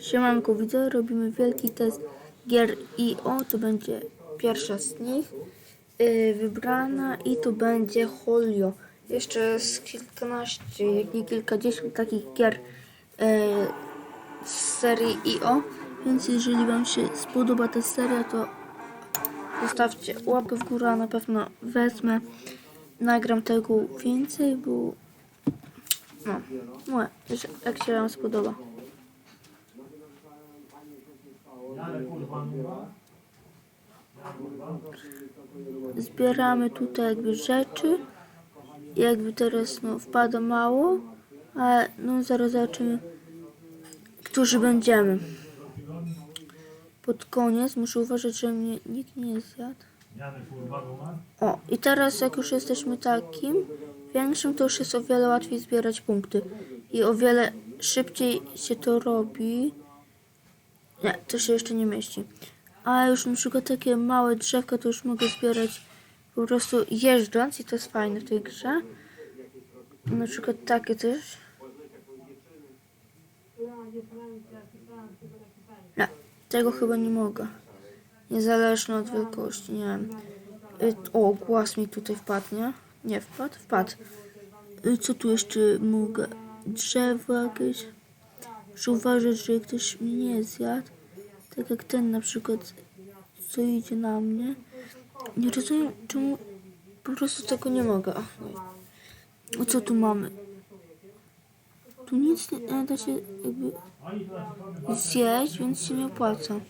Siemanko, widzę, robimy wielki test gier IO, to będzie pierwsza z nich yy, wybrana i to będzie Holio. Jeszcze z kilkanaście, jak nie kilkadziesiąt takich gier yy, z serii IO, więc jeżeli Wam się spodoba ta seria, to zostawcie łapę w górę, na pewno wezmę, nagram tego więcej, bo no, no jak się Wam spodoba. Zbieramy tutaj jakby rzeczy. Jakby teraz no wpada mało, ale no zaraz zobaczymy, którzy będziemy. Pod koniec muszę uważać, że mnie nikt nie zjadł. O, i teraz jak już jesteśmy takim większym, to już jest o wiele łatwiej zbierać punkty. I o wiele szybciej się to robi. Nie, to się jeszcze nie mieści. A już na przykład takie małe drzewka to już mogę zbierać po prostu jeżdżąc i to jest fajne w tej grze. Na przykład takie też. Nie, tego chyba nie mogę. Niezależnie od wielkości, nie wiem. Y, O, głaz mi tutaj wpadł, nie? Nie wpadł? Wpadł. Y, Co tu jeszcze mogę? Drzewo jakieś. Muszę uważać, że ktoś mnie nie zjadł. Tak jak ten na przykład, co idzie na mnie. Nie rozumiem, czemu po prostu tego nie mogę. Ach, no. O co tu mamy? Tu nic nie da się jakby zjeść, więc się nie opłaca.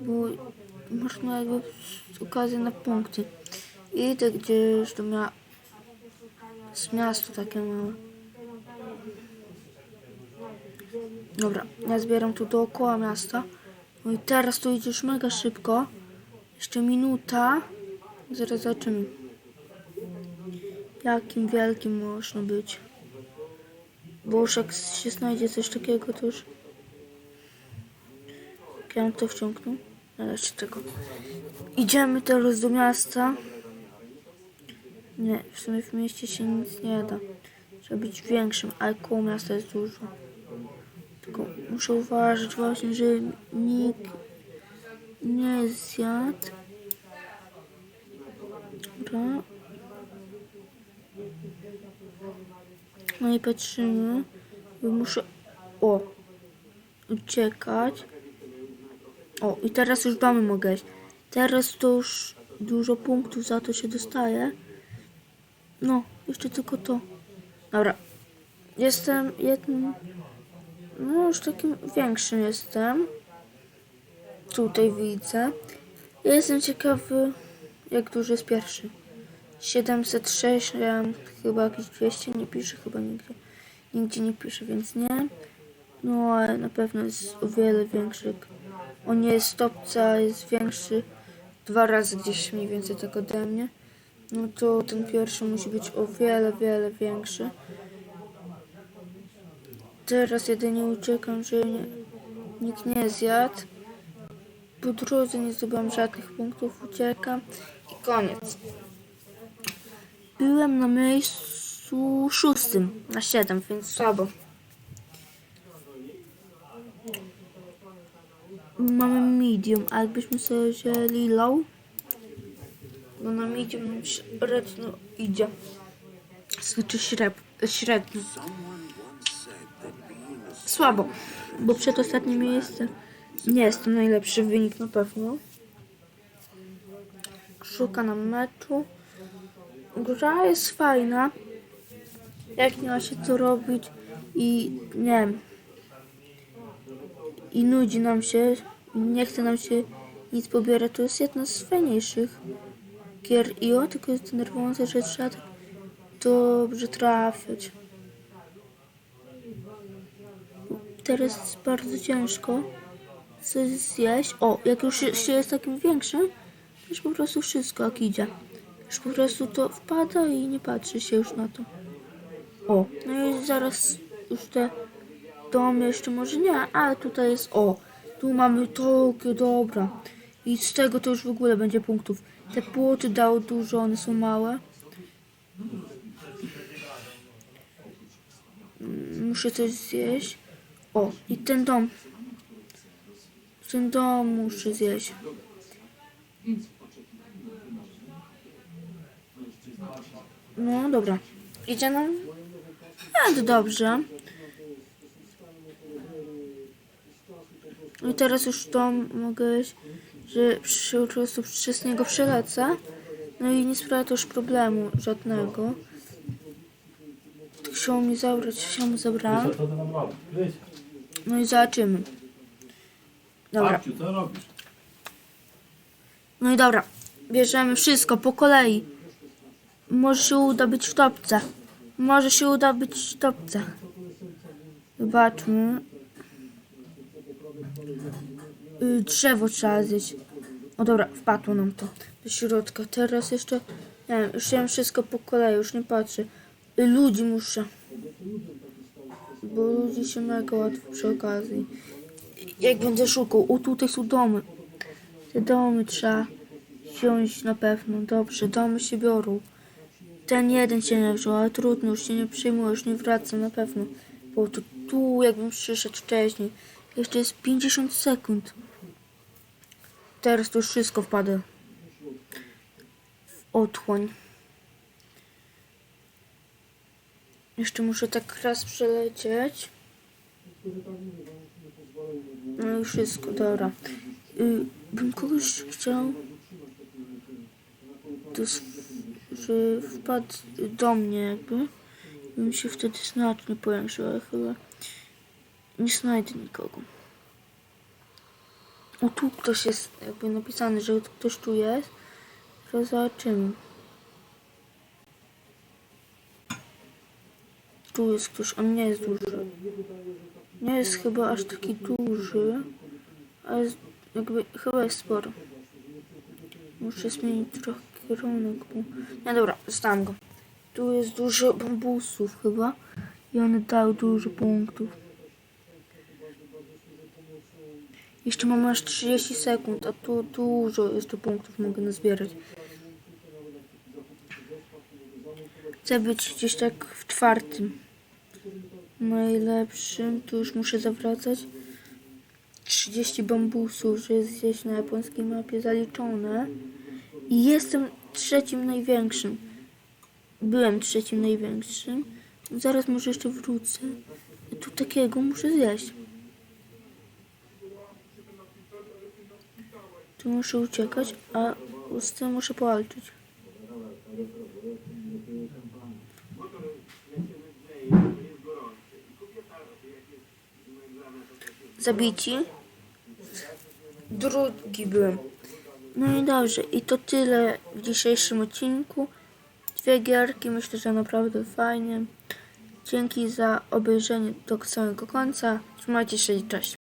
Bo można jakby okazję na punkty. Idę gdzieś do mia... z miasto takie małe. Dobra, ja zbieram tu dookoła miasta. No i teraz tu idziesz mega szybko. Jeszcze minuta. Zaraz zobaczymy. Jakim wielkim można być. Bo już jak się znajdzie coś takiego, to już... Jak ja to wciągnął. Ale jeszcze tego. Idziemy teraz do miasta. Nie, w sumie w mieście się nic nie da. Trzeba być większym, ale koło miasta jest dużo. Muszę uważać właśnie, że nikt nie zjadł. Dobra. No i patrzymy. Muszę... O! Uciekać. O, i teraz już domy mogę iść. Teraz to już dużo punktów za to się dostaje. No, jeszcze tylko to. Dobra. Jestem jednym... No, już takim większym jestem. Tutaj widzę. Ja jestem ciekawy, jak duży jest pierwszy. 706, ja mam chyba jakieś 200, nie pisze chyba nigdzie. Nigdzie nie pisze, więc nie. No, ale na pewno jest o wiele większy. On nie jest stopca, jest większy. Dwa razy gdzieś mniej więcej tak ode mnie. No to ten pierwszy musi być o wiele, wiele większy. Teraz jedynie uciekam, że nie, nikt nie zjadł. Po drodze nie zdobyłam żadnych punktów, uciekam i koniec. Byłem na miejscu szóstym, na siedem, więc słabo. Mamy medium, a jakbyśmy sobie wzięli low, no na medium średnio idzie. Znaczy średnio. Słabo, bo przedostatnie miejsce nie jest to najlepszy wynik na pewno. Szuka nam meczu. Gra jest fajna. Jak nie ma się co robić i nie wiem. I nudzi nam się, nie chce nam się nic pobierać. To jest jedna z fajniejszych gier i o, tylko jest denerwujące, że trzeba tak dobrze trafiać. Teraz jest bardzo ciężko coś zjeść. O, jak już się- jest takim większym, to już po prostu wszystko jak idzie. Już po prostu to wpada i nie patrzy się już na to. O, no i zaraz już te domy jeszcze może nie, ale tutaj jest o, tu mamy takie dobra. I z tego to już w ogóle będzie punktów. Te płoty dało dużo, one są małe. Muszę coś zjeść. O, i ten dom. Ten dom muszę zjeść. No dobra. Idzie nam? A, to dobrze. I teraz już to mogę, że przy, po prostu przez niego przelecę. No i nie sprawia to już problemu żadnego. Chciał mi zabrać, się mu zabrałem. No i zobaczymy. Dobra. No i dobra. Bierzemy wszystko po kolei. Może się uda być w topce. Może się uda być w topce. Zobaczmy. Y, Drzewo trzeba zjeść. O dobra, wpadło nam to do środka. Teraz jeszcze, nie wiem, już jem wszystko po kolei, już nie patrzę. Ludzi muszę. Bo ludzi się mega łatwo przy okazji. Jak będę szukał, o tutaj są domy. Te domy trzeba wziąć na pewno. Dobrze, domy się biorą. Ten jeden się nie wziął, ale trudno, już się nie przejmuję, już nie wracam na pewno. Bo to tu jakbym przyszedł wcześniej. Jeszcze jest 50 sekund. Teraz to już wszystko wpada w otchłań. Jeszcze muszę tak raz przelecieć. No i wszystko, dobra. Y, bym kogoś chciał, to że wpadł do mnie jakby. Bym się wtedy znacznie powiększył, ale chyba nie znajdę nikogo. O, tu ktoś jest jakby napisany, że ktoś tu jest. Teraz zobaczymy. Tu jest ktoś, on nie jest duży. Nie jest chyba aż taki duży, ale jest, jakby chyba jest sporo. Muszę zmienić trochę kierunek, bo... Dobra, zostałem go. Tu jest dużo bambusów chyba i one dały dużo punktów. Jeszcze mam aż 30 sekund, a tu dużo jeszcze punktów mogę nazbierać. Chcę być gdzieś tak w czwartym. Najlepszym, tu już muszę zawracać. 30 bambusów, że jest gdzieś na japońskiej mapie zaliczone. I jestem trzecim największym. Byłem trzecim największym. Zaraz może jeszcze wrócę. Tu takiego muszę zjeść. Tu muszę uciekać, a z tym muszę powalczyć. Zabici. Drugi byłem. No i dobrze, i to tyle w dzisiejszym odcinku. Dwie gierki, myślę, że naprawdę fajnie. Dzięki za obejrzenie do samego końca. Trzymajcie się i cześć.